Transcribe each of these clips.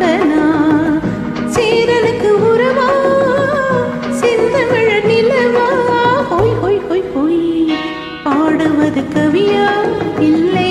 பாரிவளன் சீரனுக்கு உறவா செந்தமிழ நிலவா? ஹோய் ஹோய் ஹோய். பாடுவது கவியா? இல்லை.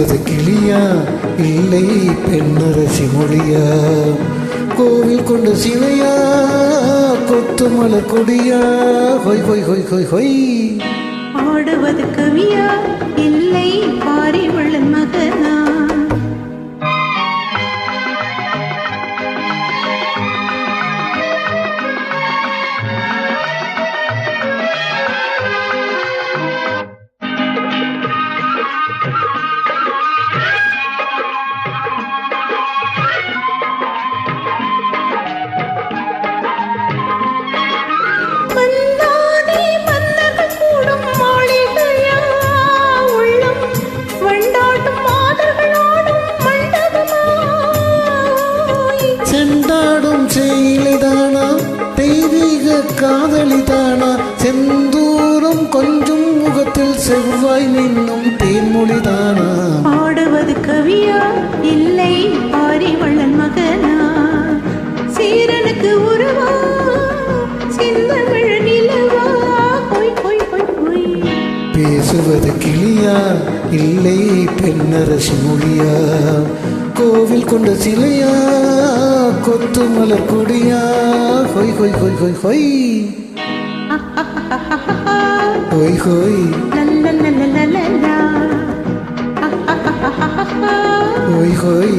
பேசுவது கிளியா இல்லை பெண்ணரசி மொழியா? கோவில் கொண்ட சிலையா கொத்து மலர் கொடியா? ஹொய் ஹொய் ஹொய் ஹொய் ஹொய். ஆடுவது கவியா இல்லை பாரி மகனா? காதலிதானா செந்தூரம் கொஞ்சம் முகத்தில் செவ்வாய் நின்னும் தேன்மொழிதானா? பாடுவது கவியா? இல்லை பாரிவள்ளன் மகனா? சீரனுக்கு உருவா? பேசுவது கிளியா? இல்லை பெண்ணரசி மொழியா? கோவில் கொண்ட சிலையா? கொத்து மலர் கொடியா ஹொய் ஹொய் ஹொய் ஹொய் ஹொய் ஹொய் ஹொய். ஹொய் ஹொய்.